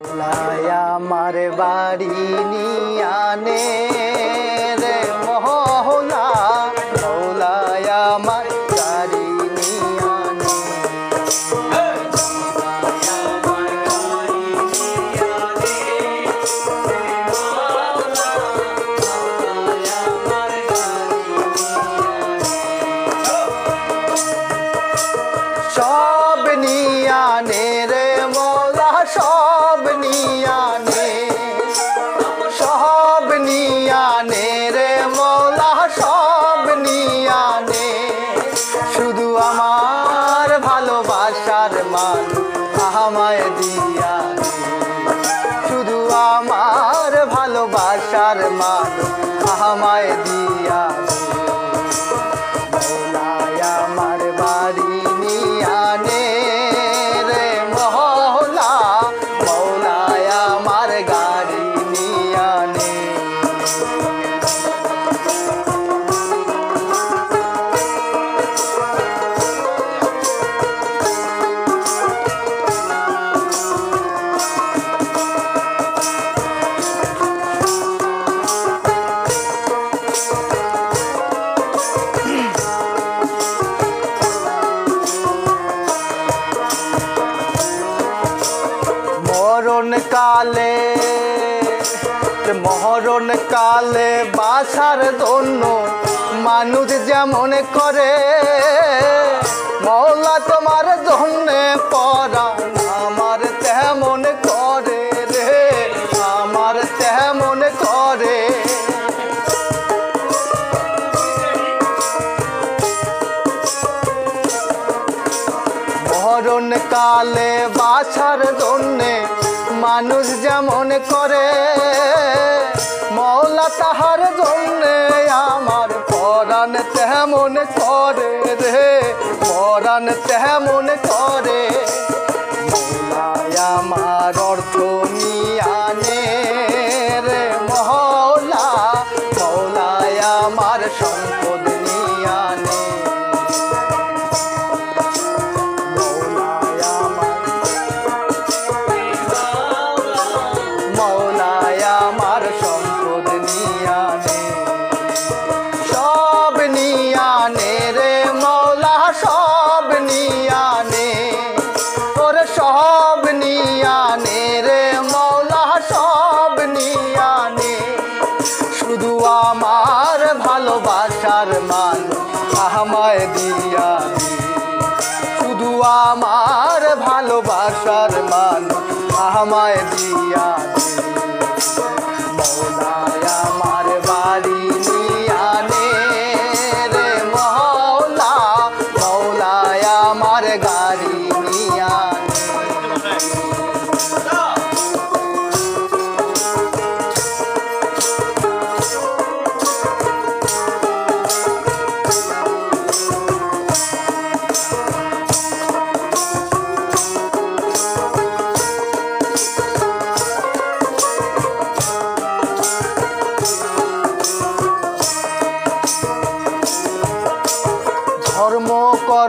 আমার বাড়ি নিয়ানে আমায় দিয়া। মৌলায় মরণ কালে মহরণ কালে বাসার জন্য মানুষ যেমন করে। মৌলা তোমার জন্য পড়া আমার তেমন করে রে, আমার তেমন করে। মহরণ কালে বাছার মানুষ যেমন করে মৌলা তাহার জন্যে আমার পরাণ তেমন করে রে, পরাণ তেমন করে। মৌলায় আমার অর্থ নিয়ানে ভালোবাসার মান আমায় দিয়া। শুধু আমার ভালোবাসার মান আমায় দিয়া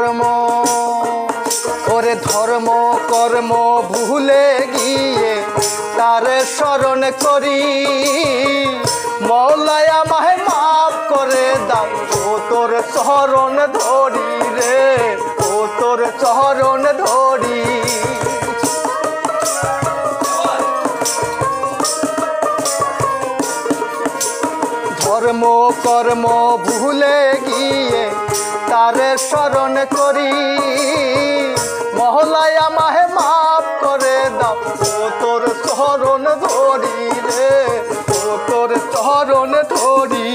কর্ম ওরে ধর্ম, কর্ম ভুলে গিয়ে তার স্মরণ করি। মৌলায় মাহে মাফ করে দাও, ও তোর চরণ ধরি রে, ও তোর স্মরণ ধর্ম কর্ম ভুলে গিয়ে তারে স্মরণ করি। মহলায় আমাহে মাফ করে দাও, ও তোর স্মরণ ধরি রে, ও তোর স্মরণ ধরি।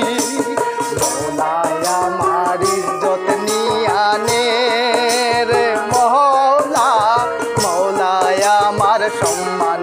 মহলায় মহলা আমার সম্মান